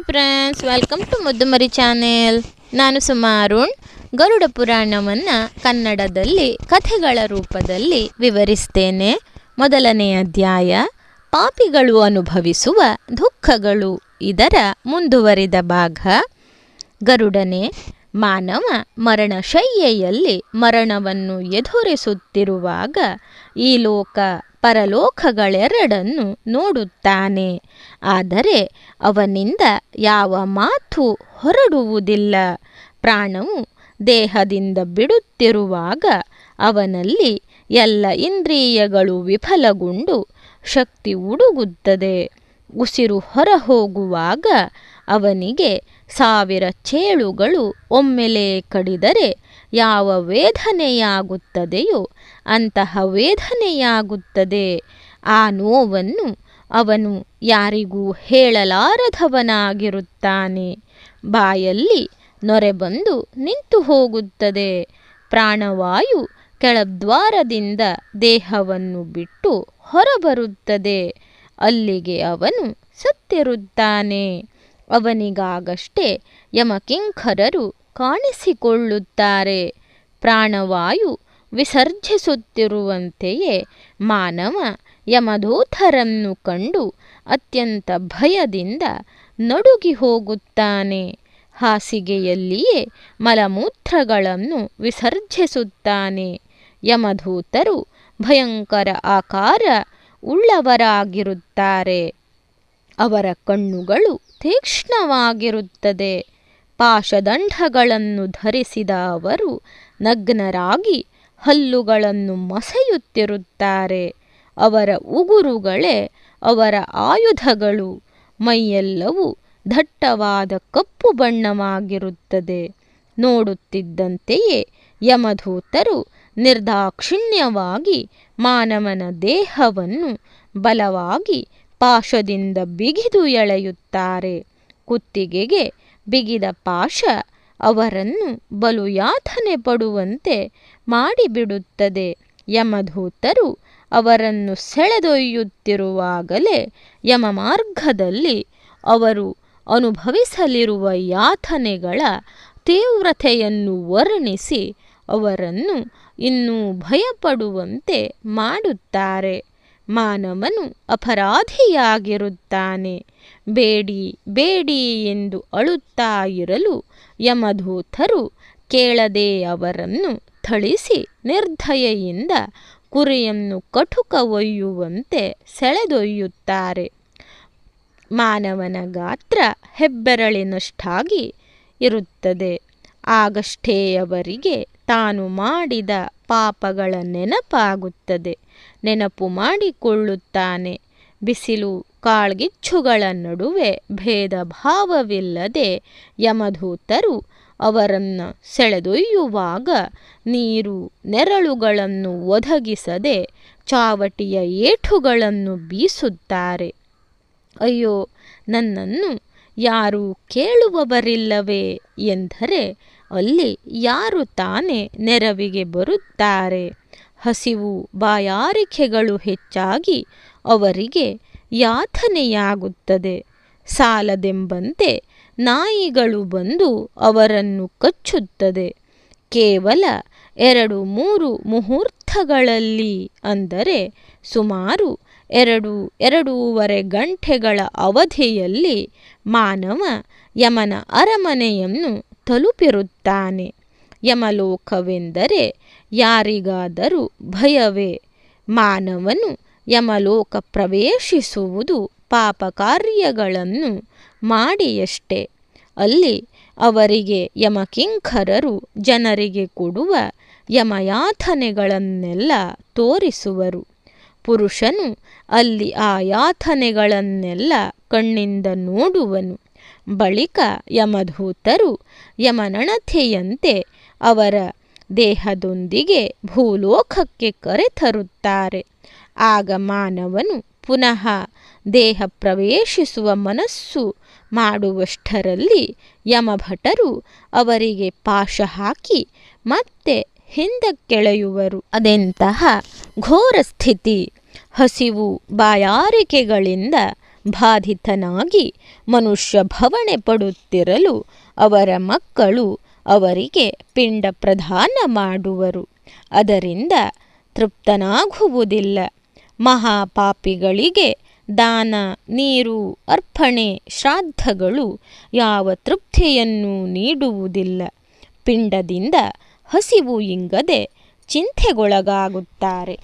Hi friends welcome to Muddumari channel ನಾನು ಸುಮಾರುಣ್ ಗರುಡ ಪುರಾಣವನ್ನು ಕನ್ನಡದಲ್ಲಿ, ಕಥೆಗಳ ರೂಪದಲ್ಲಿ ವಿವರಿಸ್ತೇನೆ. ಮೊದಲನೆಯ ಅಧ್ಯಾಯ, ಪಾಪಿಗಳು ಅನುಭವಿಸುವ ದುಃಖಗಳು. ಇದರ ಮುಂದುವರಿದ ಭಾಗ, ಗರುಡನೆ, ಮಾನವ ಮರಣಶಯ್ಯೆಯಲ್ಲಿ ಮರಣವನ್ನು ಎದುರಿಸುತ್ತಿರುವಾಗ ಈ ಲೋಕ ಪರಲೋಕಗಳೆರಡನ್ನು ನೋಡುತ್ತಾನೆ. ಆದರೆ ಅವನಿಂದ ಯಾವ ಮಾತು ಹೊರಡುವುದಿಲ್ಲ. ಪ್ರಾಣವು ದೇಹದಿಂದ ಬಿಡುತ್ತಿರುವಾಗ ಅವನಲ್ಲಿ ಎಲ್ಲ ಇಂದ್ರಿಯಗಳು ವಿಫಲಗೊಂಡು ಶಕ್ತಿ ಉಡುಗುತ್ತದೆ ಉಸಿರು ಹೊರಹೋಗುವಾಗ ಅವನಿಗೆ ಸಾವಿರ ಚೇಳುಗಳು ಒಮ್ಮೆಲೆ ಕಡಿದರೆ ಯಾವ ವೇದನೆಯಾಗುತ್ತದೆಯೋ ಅಂತಹ ವೇದನೆಯಾಗುತ್ತದೆ. ಆ ನೋವನ್ನು ಅವನು ಯಾರಿಗೂ ಹೇಳಲಾರದವನಾಗಿರುತ್ತಾನೆ. ಬಾಯಲ್ಲಿ ನೊರೆ ಬಂದು ನಿಂತು ಹೋಗುತ್ತದೆ. ಪ್ರಾಣವಾಯು ಕೆಳದ್ವಾರದಿಂದ ದೇಹವನ್ನು ಬಿಟ್ಟು ಹೊರಬರುತ್ತದೆ. ಅಲ್ಲಿಗೆ ಅವನು ಸತ್ತಿರುತ್ತಾನೆ. ಅವನಿಗಾಗಷ್ಟೇ ಯಮಕಿಂಕರರು ಕಾಣಿಸಿಕೊಳ್ಳುತ್ತಾರೆ. ಪ್ರಾಣವಾಯು ವಿಸರ್ಜಿಸುತ್ತಿರುವಂತೆಯೇ ಮಾನವ ಯಮದೂತರನ್ನು ಕಂಡು ಅತ್ಯಂತ ಭಯದಿಂದ ನಡುಗಿ ಹೋಗುತ್ತಾನೆ. ಹಾಸಿಗೆಯಲ್ಲಿಯೇ ಮಲಮೂತ್ರಗಳನ್ನು ವಿಸರ್ಜಿಸುತ್ತಾನೆ. ಯಮಧೂತರು ಭಯಂಕರ ಆಕಾರ ಉಳ್ಳವರಾಗಿರುತ್ತಾರೆ. ಅವರ ಕಣ್ಣುಗಳು ತೀಕ್ಷ್ಣವಾಗಿರುತ್ತದೆ. ಪಾಶದಂಡಗಳನ್ನು ಧರಿಸಿದ ಅವರು ನಗ್ನರಾಗಿ ಹಲ್ಲುಗಳನ್ನು ಮಸೆಯುತ್ತಿರುತ್ತಾರೆ. ಅವರ ಉಗುರುಗಳೇ ಅವರ ಆಯುಧಗಳು. ಮೈಯೆಲ್ಲವೂ ದಟ್ಟವಾದ ಕಪ್ಪು ಬಣ್ಣವಾಗಿರುತ್ತದೆ. ನೋಡುತ್ತಿದ್ದಂತೆಯೇ ಯಮಧೂತರು ನಿರ್ದಾಕ್ಷಿಣ್ಯವಾಗಿ ಮಾನವನ ದೇಹವನ್ನು ಬಲವಾಗಿ ಪಾಶದಿಂದ ಬಿಗಿದು ಎಳೆಯುತ್ತಾರೆ. ಕುತ್ತಿಗೆಗೆ ಬಿಗಿದ ಪಾಶ ಅವರನ್ನು ಬಲು ಯಾತನೆ ಪಡುವಂತೆ ಮಾಡಿಬಿಡುತ್ತದೆ. ಯಮಧೂತರು ಅವರನ್ನು ಸೆಳೆದೊಯ್ಯುತ್ತಿರುವಾಗಲೇ ಯಮ ಮಾರ್ಗದಲ್ಲಿ ಅವರು ಅನುಭವಿಸಲಿರುವ ಯಾತನೆಗಳ ತೀವ್ರತೆಯನ್ನು ವರ್ಣಿಸಿ ಅವರನ್ನು ಇನ್ನೂ ಭಯಪಡುವಂತೆ ಮಾಡುತ್ತಾರೆ. ಮಾನವನು ಅಪರಾಧಿಯಾಗಿರುತ್ತಾನೆ. ಬೇಡಿ ಬೇಡಿ ಎಂದು ಅಳುತ್ತಾ ಇರಲು ಯಮಧೂತರು ಕೇಳದೆ ಅವರನ್ನು ಥಳಿಸಿ ನಿರ್ದಯೆಯಿಂದ ಕುರಿಯನ್ನು ಕಟುಕ ಒಯ್ಯುವಂತೆ ಸೆಳೆದೊಯ್ಯುತ್ತಾರೆ. ಮಾನವನ ಗಾತ್ರ ಹೆಬ್ಬೆರಳಿನಷ್ಟಾಗಿ ಇರುತ್ತದೆ. ಆಗಷ್ಟೇ ಅವರಿಗೆ ತಾನು ಮಾಡಿದ ಪಾಪಗಳ ನೆನಪಾಗುತ್ತದೆ. ನೆನಪು ಮಾಡಿಕೊಳ್ಳುತ್ತಾನೆ. ಬಿಸಿಲು ಕಾಳ್ಗಿಚ್ಚುಗಳ ನಡುವೆ ಭೇದ ಭಾವವಿಲ್ಲದೆ ಯಮಧೂತರು ಅವರನ್ನು ಸೆಳೆದೊಯ್ಯುವಾಗ ನೀರು ನೆರಳುಗಳನ್ನು ಒದಗಿಸದೆ ಚಾವಟಿಯ ಏಟುಗಳನ್ನು ಬೀಸುತ್ತಾರೆ. ಅಯ್ಯೋ, ನನ್ನನ್ನು ಯಾರೂ ಕೇಳುವವರಿಲ್ಲವೇ ಎಂದರೆ ಅಲ್ಲಿ ಯಾರು ತಾನೇ ನೆರವಿಗೆ ಬರುತ್ತಾರೆ. ಹಸಿವು ಬಾಯಾರಿಕೆಗಳು ಹೆಚ್ಚಾಗಿ ಅವರಿಗೆ ಯಾತನೆಯಾಗುತ್ತದೆ. ಸಾಲದೆಂಬಂತೆ ನಾಯಿಗಳು ಬಂದು ಅವರನ್ನು ಕಚ್ಚುತ್ತದೆ. ಕೇವಲ ಎರಡು ಮೂರು ಮುಹೂರ್ತಗಳಲ್ಲಿ ಅಂದರೆ ಸುಮಾರು ಎರಡು ಎರಡೂವರೆ ಗಂಟೆಗಳ ಅವಧಿಯಲ್ಲಿ ಮಾನವ ಯಮನ ಅರಮನೆಯನ್ನು ತಲುಪಿರುತ್ತಾನೆ. ಯಮಲೋಕವೆಂದರೆ ಯಾರಿಗಾದರೂ ಭಯವೇ. ಮಾನವನು ಯಮಲೋಕ ಪ್ರವೇಶಿಸುವುದು ಪಾಪ ಕಾರ್ಯಗಳನ್ನು ಮಾಡಿಯಷ್ಟೇ. ಅಲ್ಲಿ ಅವರಿಗೆ ಯಮಕಿಂಕರರು ಜನರಿಗೆ ಕೊಡುವ ಯಮಯಾಥನೆಗಳನ್ನೆಲ್ಲ ತೋರಿಸುವರು. ಪುರುಷನು ಅಲ್ಲಿ ಆ ಯಾಥನೆಗಳನ್ನೆಲ್ಲ ಕಣ್ಣಿಂದ ನೋಡುವನು. ಬಳಿಕ ಯಮಧೂತರು ಯಮನಣಥೆಯಂತೆ ಅವರ ದೇಹದೊಂದಿಗೆ ಭೂಲೋಕಕ್ಕೆ ಕರೆತರುತ್ತಾರೆ. ಆಗ ಮಾನವನು ಪುನಃ ದೇಹ ಪ್ರವೇಶಿಸುವ ಮನಸ್ಸು ಮಾಡುವಷ್ಟರಲ್ಲಿ ಯಮಭಟರು ಅವರಿಗೆ ಪಾಶ ಹಾಕಿ ಮತ್ತೆ ಹಿಂದಕ್ಕೆಳೆಯುವರು. ಅದೆಂತಹ ಘೋರ ಸ್ಥಿತಿ. ಹಸಿವು ಬಾಯಾರಿಕೆಗಳಿಂದ ಬಾಧಿತನಾಗಿ ಮನುಷ್ಯ ಭವಣೆ ಪಡುತ್ತಿರಲು ಅವರ ಮಕ್ಕಳು ಅವರಿಗೆ ಪಿಂಡ ಪ್ರಧಾನ ಮಾಡುವರು. ಅದರಿಂದ ತೃಪ್ತನಾಗುವುದಿಲ್ಲ. ಮಹಾಪಾಪಿಗಳಿಗೆ ದಾನ, ನೀರು, ಅರ್ಪಣೆ, ಶ್ರಾದ್ದಗಳು ಯಾವ ತೃಪ್ತಿಯನ್ನು ನೀಡುವುದಿಲ್ಲ. ಪಿಂಡದಿಂದ ಹಸಿವು ಇಂಗದೆ ಚಿಂತೆಗೊಳಗಾಗುತ್ತಾರೆ.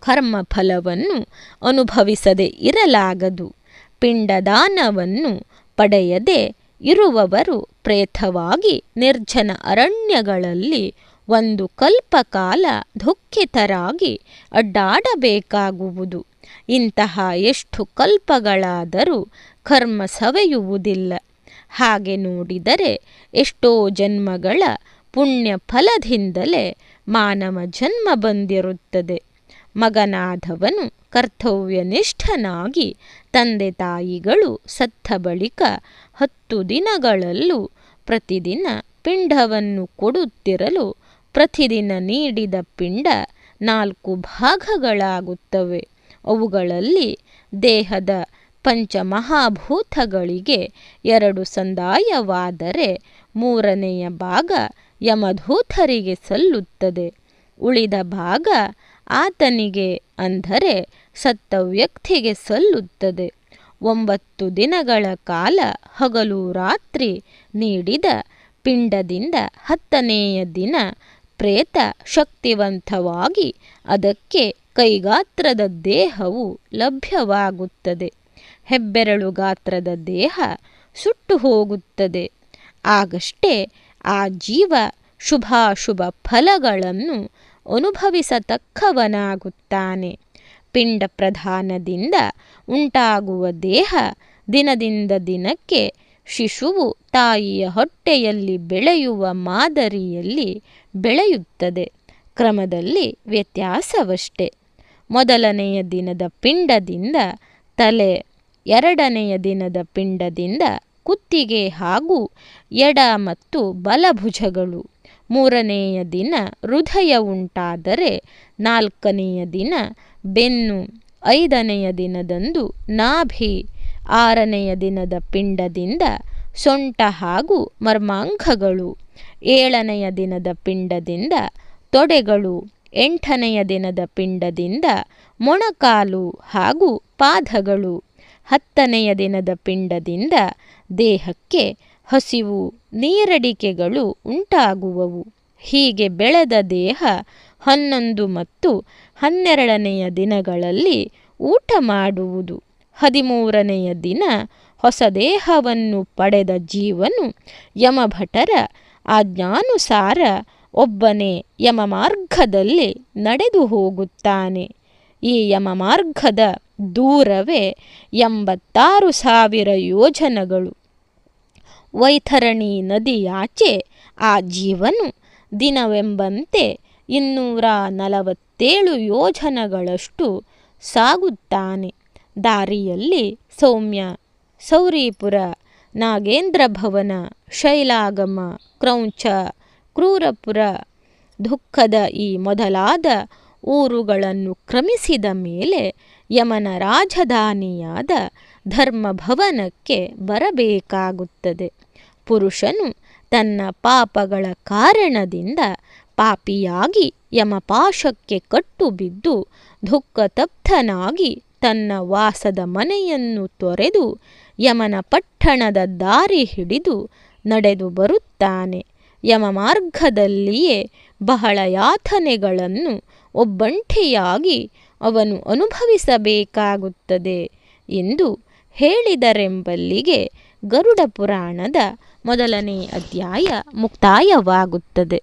ಕರ್ಮಫಲವನ್ನು ಅನುಭವಿಸದೆ ಇರಲಾಗದು. ಪಿಂಡದಾನವನ್ನು ಪಡೆಯದೆ ಇರುವವರು ಪ್ರೇತವಾಗಿ ನಿರ್ಜನ ಅರಣ್ಯಗಳಲ್ಲಿ ಒಂದು ಕಲ್ಪಕಾಲ ದುಃಖಿತರಾಗಿ ಅಡ್ಡಾಡಬೇಕಾಗುವುದು. ಇಂತಹ ಎಷ್ಟು ಕಲ್ಪಗಳಾದರೂ ಕರ್ಮ ಸವೆಯುವುದಿಲ್ಲ ಹಾಗೆ ನೋಡಿದರೆ ಎಷ್ಟೋ ಜನ್ಮಗಳ ಪುಣ್ಯ ಫಲದಿಂದಲೇ ಮಾನವ ಜನ್ಮ ಬಂದಿರುತ್ತದೆ. ಮಗನಾದವನು ಕರ್ತವ್ಯನಿಷ್ಠನಾಗಿ ತಂದೆ ತಾಯಿಗಳು ಸತ್ತ ಬಳಿಕ ಹತ್ತು ದಿನಗಳಲ್ಲೂ ಪ್ರತಿದಿನ ಪಿಂಡವನ್ನು ಕೊಡುತ್ತಿರಲು ಪ್ರತಿದಿನ ನೀಡಿದ ಪಿಂಡ ನಾಲ್ಕು ಭಾಗಗಳಾಗುತ್ತವೆ. ಅವುಗಳಲ್ಲಿ ದೇಹದ ಪಂಚಮಹಾಭೂತಗಳಿಗೆ ಎರಡು ಸಂದಾಯವಾದರೆ ಮೂರನೆಯ ಭಾಗ ಯಮಧೂತರಿಗೆ ಸಲ್ಲುತ್ತದೆ. ಉಳಿದ ಭಾಗ ಆತನಿಗೆ ಅಂದರೆ ಸತ್ತ ವ್ಯಕ್ತಿಗೆ ಸಲ್ಲುತ್ತದೆ. ಒಂಬತ್ತು ದಿನಗಳ ಕಾಲ ಹಗಲು ರಾತ್ರಿ ನೀಡಿದ ಪಿಂಡದಿಂದ ಹತ್ತನೆಯ ದಿನ ಪ್ರೇತ ಶಕ್ತಿವಂತವಾಗಿ ಅದಕ್ಕೆ ಕೈಗಾತ್ರದ ದೇಹವು ಲಭ್ಯವಾಗುತ್ತದೆ. ಹೆಬ್ಬೆರಳು ಗಾತ್ರದ ದೇಹ ಸುಟ್ಟು ಹೋಗುತ್ತದೆ. ಆಗಷ್ಟೇ ಆ ಜೀವ ಶುಭಾಶುಭ ಫಲಗಳನ್ನು ಅನುಭವಿಸತಕ್ಕವನಾಗುತ್ತಾನೆ. ಪಿಂಡ ಪ್ರಧಾನದಿಂದ ಉಂಟಾಗುವ ದೇಹ ದಿನದಿಂದ ದಿನಕ್ಕೆ ಶಿಶುವು ತಾಯಿಯ ಹೊಟ್ಟೆಯಲ್ಲಿ ಬೆಳೆಯುವ ಮಾದರಿಯಲ್ಲಿ ಬೆಳೆಯುತ್ತದೆ. ಕ್ರಮದಲ್ಲಿ ವ್ಯತ್ಯಾಸವಷ್ಟೆ. ಮೊದಲನೆಯ ದಿನದ ಪಿಂಡದಿಂದ ತಲೆ, ಎರಡನೆಯ ದಿನದ ಪಿಂಡದಿಂದ ಕುತ್ತಿಗೆ ಹಾಗೂ ಎಡ ಮತ್ತು ಬಲಭುಜಗಳು. ಮೂರನೆಯ ದಿನ ಹೃದಯ ಉಂಟಾದರೆ ನಾಲ್ಕನೆಯ ದಿನ ಬೆನ್ನು, ಐದನೆಯ ದಿನದಂದು ನಾಭಿ ಆರನೆಯ ದಿನದ ಪಿಂಡದಿಂದ ಸೊಂಟ ಹಾಗೂ ಮರ್ಮಾಂಗಗಳು ಏಳನೆಯ ದಿನದ ಪಿಂಡದಿಂದ ತೊಡೆಗಳು. ಎಂಟನೆಯ ದಿನದ ಪಿಂಡದಿಂದ ಮೊಣಕಾಲು ಹಾಗೂ ಪಾದಗಳು. ಹತ್ತನೆಯ ದಿನದ ಪಿಂಡದಿಂದ ದೇಹಕ್ಕೆ ಹಸಿವು, ನೀರಡಿಕೆಗಳು ಉಂಟಾಗುವವು. ಹೀಗೆ ಬೆಳೆದ ದೇಹ ಹನ್ನೊಂದು ಮತ್ತು ಹನ್ನೆರಡನೆಯ ದಿನಗಳಲ್ಲಿ ಊಟ ಮಾಡುವುದು. ಹದಿಮೂರನೆಯ ದಿನ ಹೊಸ ದೇಹವನ್ನು ಪಡೆದ ಜೀವನು ಯಮಭಟರ ಆಜ್ಞಾನುಸಾರ ಒಬ್ಬನೇ ಯಮ ಮಾರ್ಗದಲ್ಲಿ ನಡೆದು ಹೋಗುತ್ತಾನೆ. ಈ ಯಮ ಮಾರ್ಗದ ದೂರವೇ ಎಂಬತ್ತಾರು ಸಾವಿರ ಯೋಜನಗಳು. ವೈತರಣಿ ನದಿಯಾಚೆ ಆ ಜೀವನು ದಿನವೆಂಬಂತೆ ಇನ್ನೂರ ನಲವತ್ತೇಳು ಯೋಜನಗಳಷ್ಟು ಸಾಗುತ್ತಾನೆ. ದಾರಿಯಲ್ಲಿ ಸೌಮ್ಯ, ಸೌರೀಪುರ ನಾಗೇಂದ್ರ ಭವನ ಶೈಲಾಗಮ, ಕ್ರೌಂಚ, ಕ್ರೂರಪುರ. ದುಃಖದ ಈ ಮೊದಲಾದ ಊರುಗಳನ್ನು ಕ್ರಮಿಸಿದ ಮೇಲೆ ಯಮನ ರಾಜಧಾನಿಯಾದ ಧರ್ಮಭವನಕ್ಕೆ ಬರಬೇಕಾಗುತ್ತದೆ. ಪುರುಷನು ತನ್ನ ಪಾಪಗಳ ಕಾರಣದಿಂದ ಪಾಪಿಯಾಗಿ ಯಮಪಾಶಕ್ಕೆ ಕಟ್ಟು ಬಿದ್ದು ದುಃಖತಪ್ತನಾಗಿ ತನ್ನ ವಾಸದ ಮನೆಯನ್ನು ತೊರೆದು ಯಮನ ಪಟ್ಟಣದ ದಾರಿ ಹಿಡಿದು ನಡೆದು ಬರುತ್ತಾನೆ. ಯಮ ಮಾರ್ಗದಲ್ಲಿಯೇ ಬಹಳ ಯಾತನೆಗಳನ್ನು ಒಬ್ಬಂಟಿಯಾಗಿ ಅವನು ಅನುಭವಿಸಬೇಕಾಗುತ್ತದೆ ಎಂದು ಹೇಳಿದರೆಂಬಲ್ಲಿಗೆ ಗರುಡ ಪುರಾಣದ ಮೊದಲನೇ ಅಧ್ಯಾಯ ಮುಕ್ತಾಯವಾಗುತ್ತದೆ.